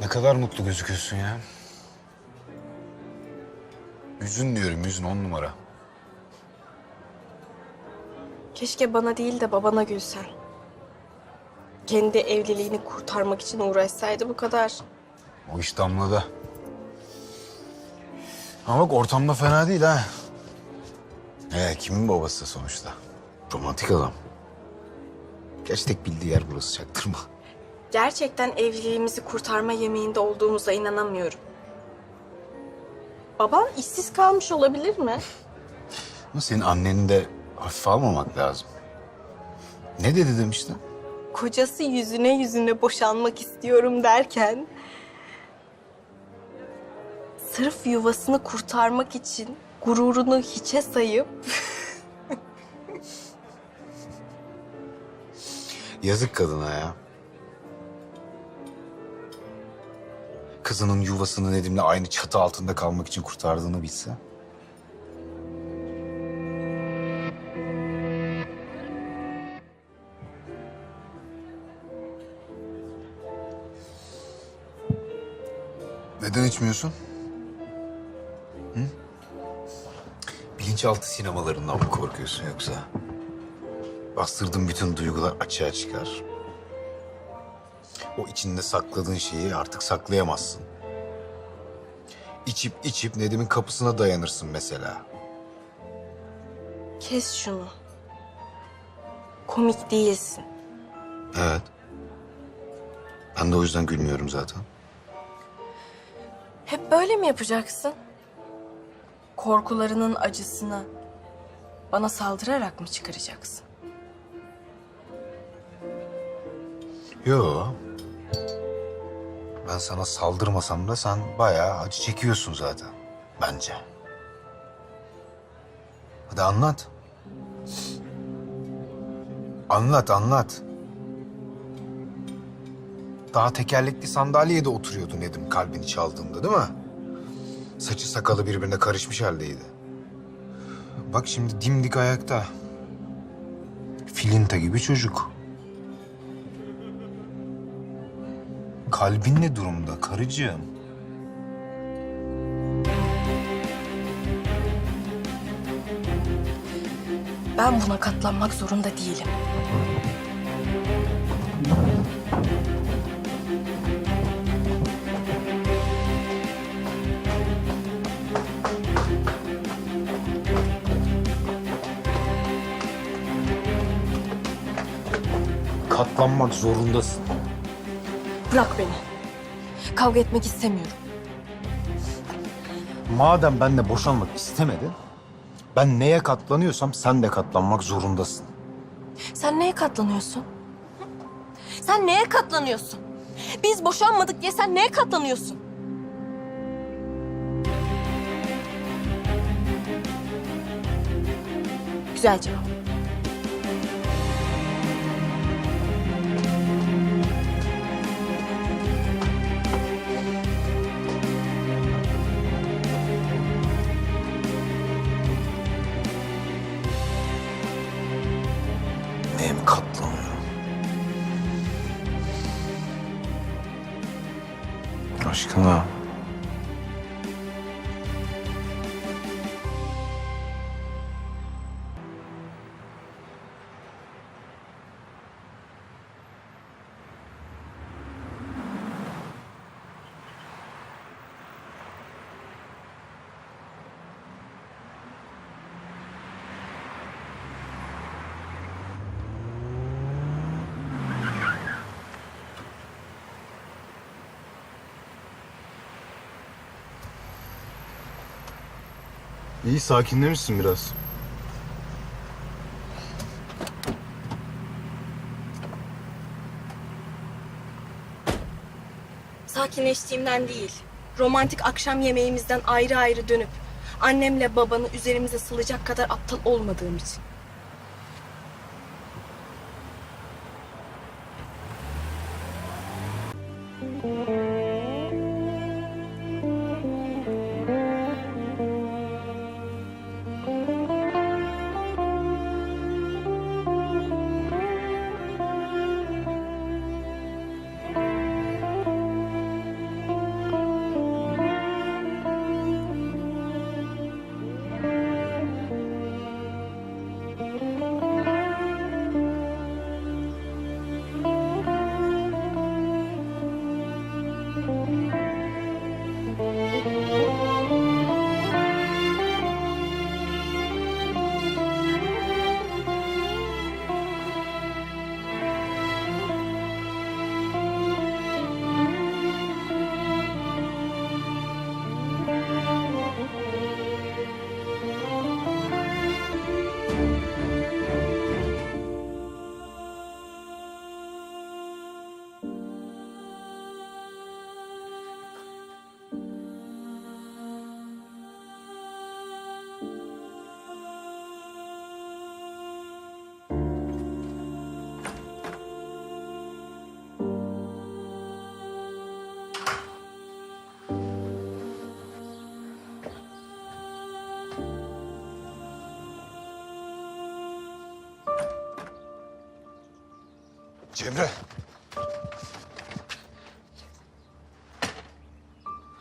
Ne kadar mutlu gözüküyorsun ya. Yüzün diyorum yüzün on numara. Keşke bana değil de babana gülsen. Kendi evliliğini kurtarmak için uğraşsaydı bu kadar. O iş damladı. Ama bak ortamda fena değil ha. Ee, kimin babası sonuçta? Romantik adam. Gerçi tek bildiği yer burası çaktırma. Gerçekten evliliğimizi kurtarma yemeğinde olduğumuza inanamıyorum. Baban işsiz kalmış olabilir mi? Ama senin anneni de hafife almamak lazım. Ne dedi demiştin? Kocası yüzüne yüzüne boşanmak istiyorum derken... Sırf yuvasını kurtarmak için gururunu hiçe sayıp... Yazık kadına ya. Kızının yuvasını Nedim'le aynı çatı altında kalmak için kurtardığını bilse. Neden içmiyorsun? Hı? Bilinçaltı sinemalarından mı korkuyorsun yoksa? Bastırdığın bütün duygular açığa çıkar. O içinde sakladığın şeyi artık saklayamazsın. İçip içip Nedim'in kapısına dayanırsın mesela. Kes şunu. Komik değilsin. Evet. Ben de o yüzden gülmüyorum zaten. Hep böyle mi yapacaksın? Korkularının acısını bana saldırarak mı çıkaracaksın? Yo. Ben sana saldırmasam da sen bayağı acı çekiyorsun zaten. Bence. Hadi anlat. Anlat, anlat. Daha tekerlekli sandalyede oturuyordu Nedim kalbini çaldığında değil mi? Saçı sakalı birbirine karışmış haldeydi. Bak şimdi dimdik ayakta. Filinta gibi çocuk. Kalbin ne durumda karıcığım? Ben buna katlanmak zorunda değilim. Katlanmak zorundasın. Bırak beni. Kavga etmek istemiyorum. Madem benle boşanmak istemedin, ben neye katlanıyorsam sen de katlanmak zorundasın. Sen neye katlanıyorsun? Sen neye katlanıyorsun? Biz boşanmadık diye sen neye katlanıyorsun? Güzel cevap. Aşkına. İyi sakinlemişsin biraz. Sakinleştiğimden değil, romantik akşam yemeğimizden ayrı ayrı dönüp annemle babanı üzerimize salacak kadar aptal olmadığım için. Cemre.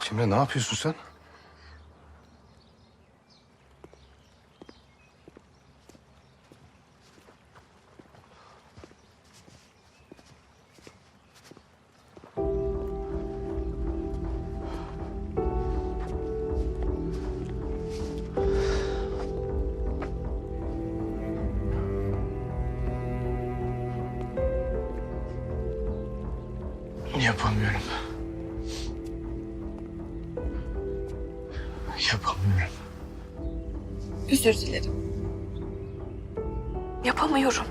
Cemre ne yapıyorsun sen? Yapamıyorum. Yapamıyorum. Özür dilerim. Yapamıyorum.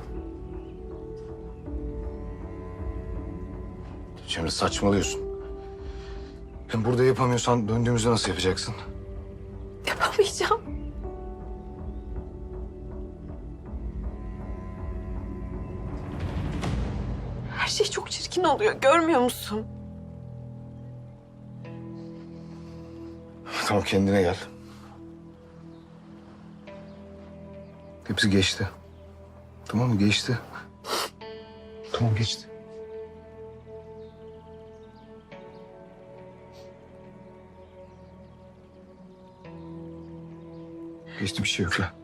Cemre saçmalıyorsun. Hem burada yapamıyorsan döndüğümüzde nasıl yapacaksın? Yapamayacağım. Çirkin oluyor. Görmüyor musun? Tamam kendine gel. Hepsi geçti. Tamam mı? Geçti. Tamam geçti. Geçti bir şey yok. Gel.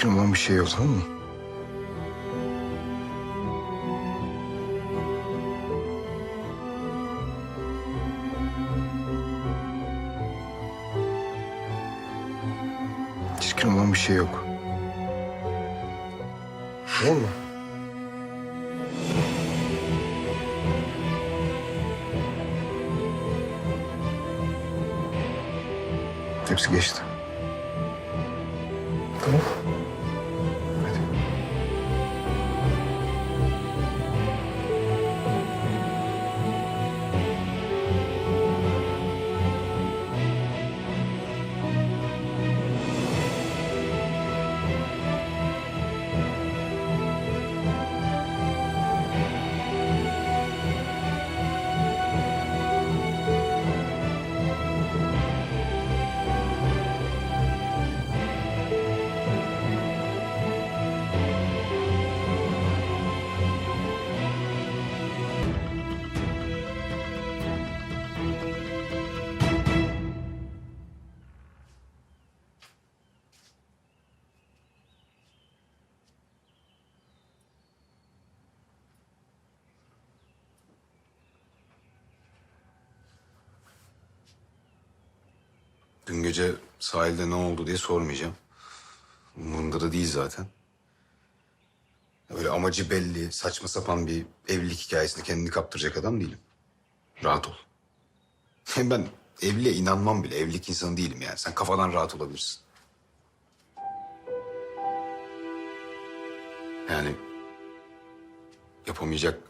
Çirkin olan bir şey yok tamam mı? Çirkin olan bir şey yok. Tamam mı? Hepsi geçti. Dün gece sahilde ne oldu diye sormayacağım. Umurumda da değil zaten. Öyle amacı belli, saçma sapan bir evlilik hikayesine kendini kaptıracak adam değilim. Rahat ol. Ben evliliğe inanmam bile. Evlilik insanı değilim yani. Sen kafadan rahat olabilirsin. Yani yapamayacak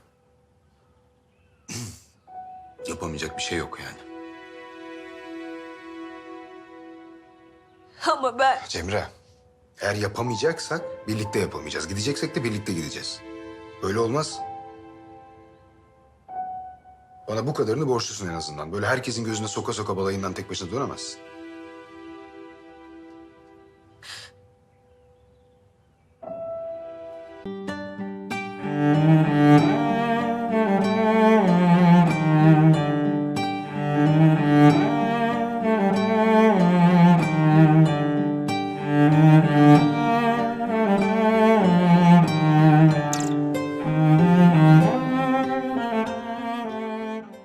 yapamayacak bir şey yok yani. Ama ben... Cemre, eğer yapamayacaksak birlikte yapamayacağız. Gideceksek de birlikte gideceğiz. Öyle olmaz. Bana bu kadarını borçlusun en azından. Böyle herkesin gözüne soka soka balayından tek başına dönemezsin.